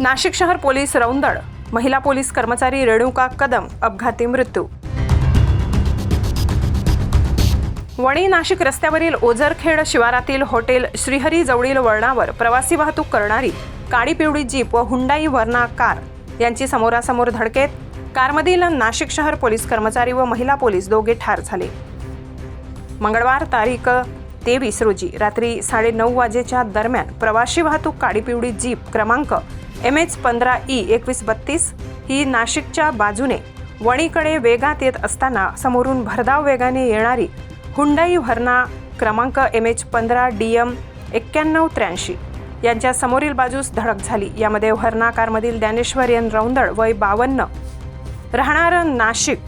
नाशिक शहर पोलीस रौंदड महिला पोलीस कर्मचारी रेणुका कदम अपघाती मृत्यू. वणी नाशिक रस्त्यावरील ओझरखेड शिवारातील हॉटेल श्रीहरी जवळील वळणावर प्रवासी वाहतूक करणारी काळी पिवळी जीप व हुंडाई वर्ना कार यांची समोरासमोर धडकेत. कारमधील नाशिक शहर पोलीस कर्मचारी व महिला पोलीस दोघे ठार झाले. मंगळवार तारीख तेवीस रोजी रात्री साडेनऊ वाजेच्या दरम्यान प्रवाशी वाहतूक काडीपिवडी जीप क्रमांक एम एच पंधरा ई एकवीस बत्तीस ही नाशिकच्या बाजूने वणीकडे वेगात येत असताना समोरून भरधाव वेगाने येणारी हुंडाई व्हर्ना क्रमांक एम एच पंधरा डी एम एक्क्याण्णव त्र्याऐंशी. यांच्या समोरील बाजूस धडक झाली. यामध्ये व्हर्ना कारमधील ज्ञानेश्वर एन रौंदळ वय बावन्न. राहणारं नाशिक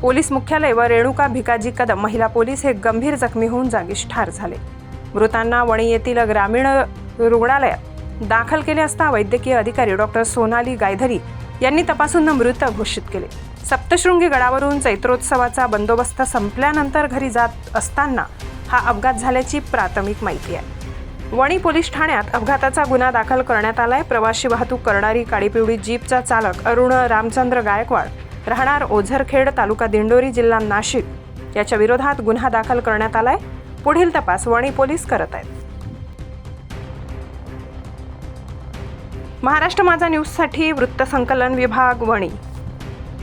पोलीस मुख्यालय व रेणुका भिकाजी कदम महिला पोलीस हे गंभीर जखमी होऊन जागीच ठार झाले. मृतांना वणी येथील ग्रामीण रुग्णालयात दाखल केले असता वैद्यकीय अधिकारी डॉक्टर सोनाली गायधरी यांनी तपासून मृत घोषित केले. सप्तशृंगी गडावरून चैत्रोत्सवाचा बंदोबस्त संपल्यानंतर घरी जात असताना हा अपघात झाल्याची प्राथमिक माहिती आहे. वणी पोलीस ठाण्यात अपघाताचा गुन्हा दाखल करण्यात आलाय. प्रवासी वाहतूक करणारी काळी पिवळी जीपचा चालक अरुण रामचंद्र गायकवाड राहणार ओझरखेड तालुका दिंडोरी जिल्हा नाशिक. याच्या विरोधात गुन्हा दाखल करण्यात आलाय. पुढील तपास वणी पोलीस करत आहेत. महाराष्ट्र माझा न्यूजसाठी वृत्तसंकलन विभाग वणी.